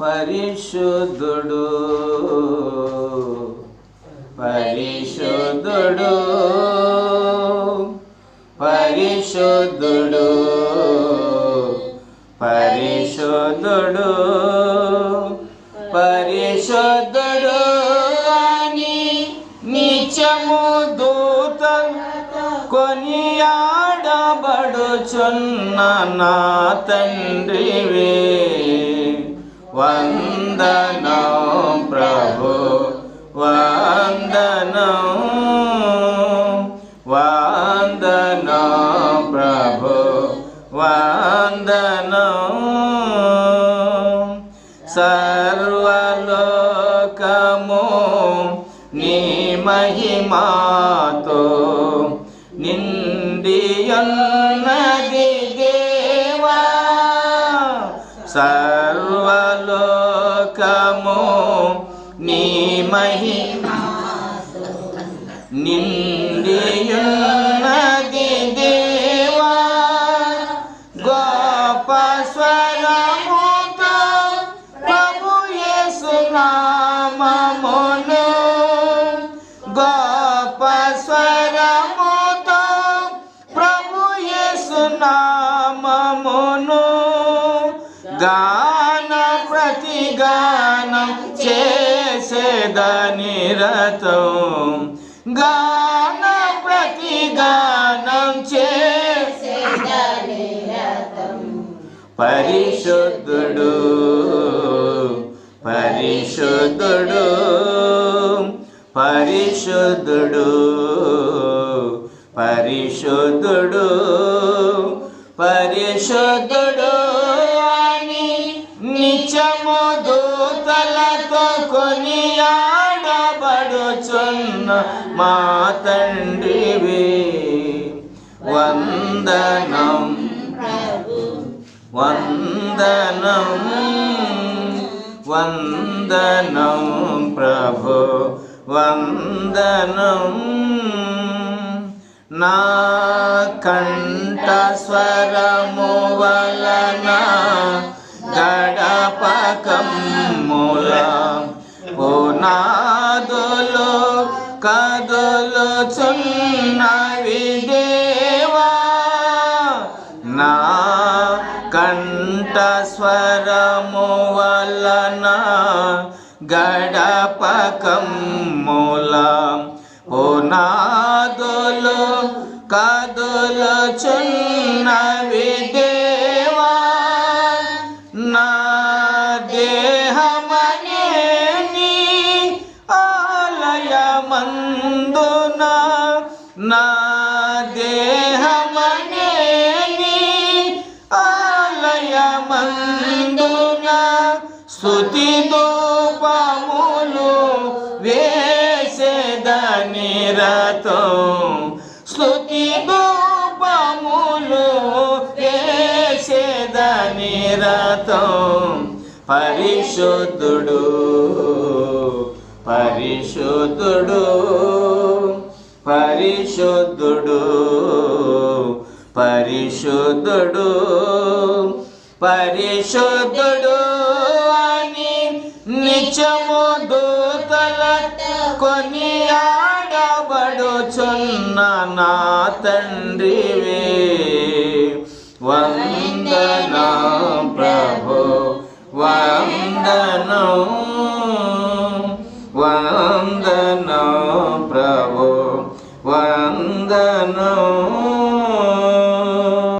పరిశుద్ధుడు. పరిశుద్ధుడు. పరిశుద్ధుడు. పరిశుద్ధుడు. పరిశుద్ధుడు అని నిత్యము దూత కొనియాడబడుచున్న నా తండ్రివే. వందనం ప్రభు వందనం వందనం ప్రభు వందనం. సర్వలోకము నీ మహిమాతో నిండియున్నది నిండియున్నది దేవా గోప స్వరముతో ప్రభు యేసు నామమును గొప్ప స్వరముతో ప్రభు యేసు నామమును గాన ప్రతిగానం చేసేదని రథం గాన ప్రతిగానం చేసే పరిశుద్ధుడు పరిశుద్ధుడు పరిశుద్ధుడు పరిశుద్ధుడు పరిశుద్ధుడు అని నిత్యము మా తండ్రివి. వందనం వందనం వందనం ప్రభు. వందనం నా కంఠ స్వరము వలన గడపకమ్ముల పునాదులు కదలుచున్నవి దేవా నా కంఠ స్వరము వలన గడపకమ్ముల. పునాదులు కదులుచున్నవి దేవా దేహమనే ఆలయమందున స్తుతి దూపములు వేసేదని రథం. స్తుతి దూపములు వేసేదని రథం. పరిశుద్ధుడు పరిశుద్ధుడు. పరిశుద్ధుడు పరిశుద్ధుడు అని నిత్యము దూతల కొనియాడబడుచున్న నా తండ్రివే. వందన ప్రభు వందన వందన ప్రభు వందనం